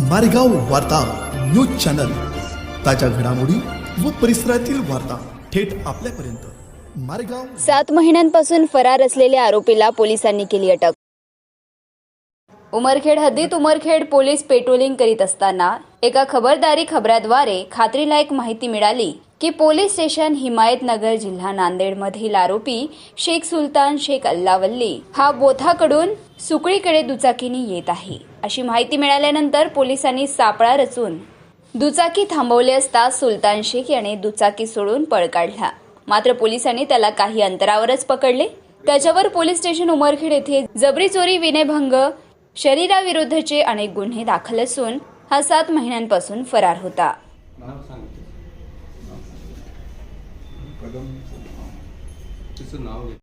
मारेगाव वार्ता news channel. ताज्या घडामोडी व परिसरातील वार्ता थेट आपल्यापर्यंत. मारेगाव सात महिन्यांपासून फरार असलेल्या आरोपीला पोलिसांनी केली अटक. उमरखेड हद्दीत उमरखेड पोलीस पेट्रोलिंग करीत असताना एका खबरदारी खबराद्वारे खात्रीलायक माहिती मिळाली. की पोलीस स्टेशन हिमायतनगर जिल्हा नांदेडमधील आरोपी शेख सुलतान शेख अल्लावल्ली हा बोथाकडून सुकळीकडे दुचाकीने येत आहे. अशी माहिती मिळाल्यानंतर पोलिसांनी सापळा रचून दुचाकी थांबवली असता सुलतान शेख याने दुचाकी सोडून पळ काढला. मात्र पोलिसांनी त्याला काही अंतरावरच पकडले. त्याच्यावर पोलीस स्टेशन उमरखेड येथे जबरी चोरी विनयभंग शरीराविरुद्धचे अनेक गुन्हे दाखल असून हा सात महिन्यांपासून फरार होता. कदम तिचं नाव घे